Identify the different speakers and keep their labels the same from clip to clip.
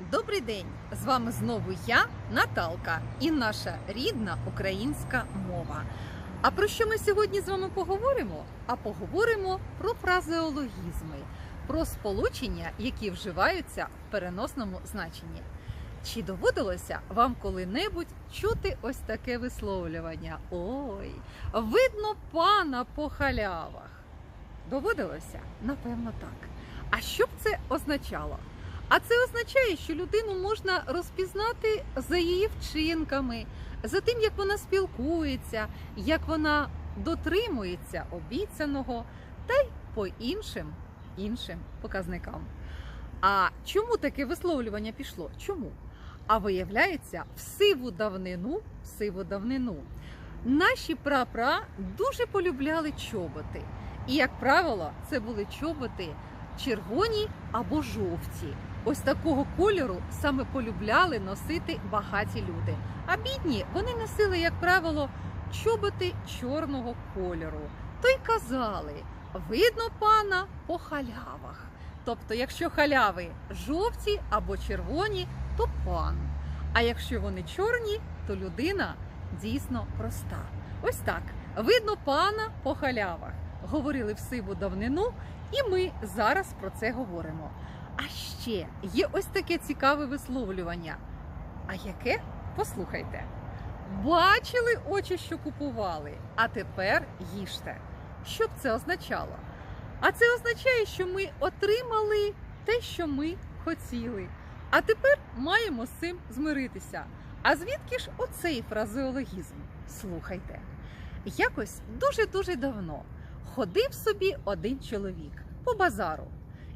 Speaker 1: Добрий день! З вами знову я, Наталка, і наша рідна українська мова. А про що ми сьогодні з вами поговоримо? А поговоримо про фразеологізми, про сполучення, які вживаються в переносному значенні. Чи доводилося вам коли-небудь чути ось таке висловлювання? Ой, видно пана по халявах. Доводилося? Напевно, так. А що б це означало? А це означає, що людину можна розпізнати за її вчинками, за тим, як вона спілкується, як вона дотримується обіцяного, та й по іншим іншим показникам. А чому таке висловлювання пішло? Чому? А виявляється, в сиву давнину, в сиву давнину наші прапра дуже полюбляли чоботи. І, як правило, це були чоботи червоні або жовті. Ось такого кольору саме полюбляли носити багаті люди. А бідні вони носили, як правило, чоботи чорного кольору. То й казали: видно пана по халявах. Тобто, якщо халяви жовті або червоні, то пан. А якщо вони чорні, то людина дійсно проста. Ось так видно пана по халявах. Говорили в сиву давнину, і ми зараз про це говоримо. А ще є ось таке цікаве висловлювання. А яке? Послухайте. Бачили очі, що купували, а тепер їжте. Що б це означало? А це означає, що ми отримали те, що ми хотіли. А тепер маємо з цим змиритися. А звідки ж оцей фразеологізм? Слухайте. Якось дуже-дуже давно ходив собі один чоловік по базару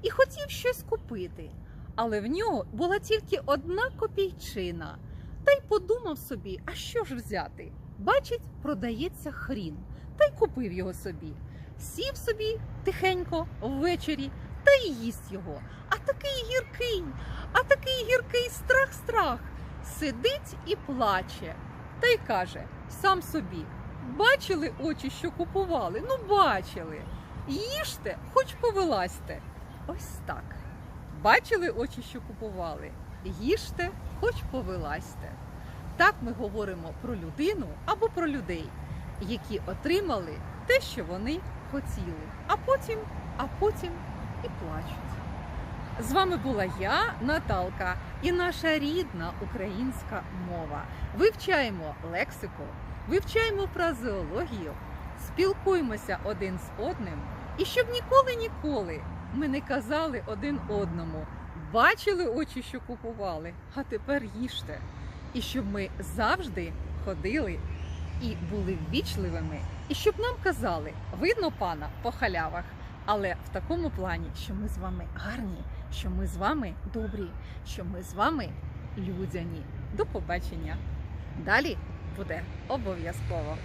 Speaker 1: і хотів щось купити, але в нього була тільки одна копійчина. Та й подумав собі, а що ж взяти? Бачить, продається хрін, та й купив його собі. Сів собі тихенько ввечері та й їсть його. А такий гіркий, а такий гіркий страх-страх. Сидить і плаче, та й каже сам собі: бачили очі, що купували? Ну, бачили. Їжте, хоч повилазьте. Ось так. Бачили очі, що купували? Їжте, хоч повилазьте. Так ми говоримо про людину або про людей, які отримали те, що вони хотіли, а потім, а потім і плачуть. З вами була я, Наталка, і наша рідна українська мова. Вивчаємо лексику, вивчаємо фразеологію, спілкуємося один з одним, і щоб ніколи-ніколи ми не казали один одному, бачили очі, що купували, а тепер їжте. І щоб ми завжди ходили і були ввічливими, і щоб нам казали, видно пана по халявах, але в такому плані, що ми з вами гарні, що ми з вами добрі, що ми з вами людяні. До побачення. Далі буде обов'язково.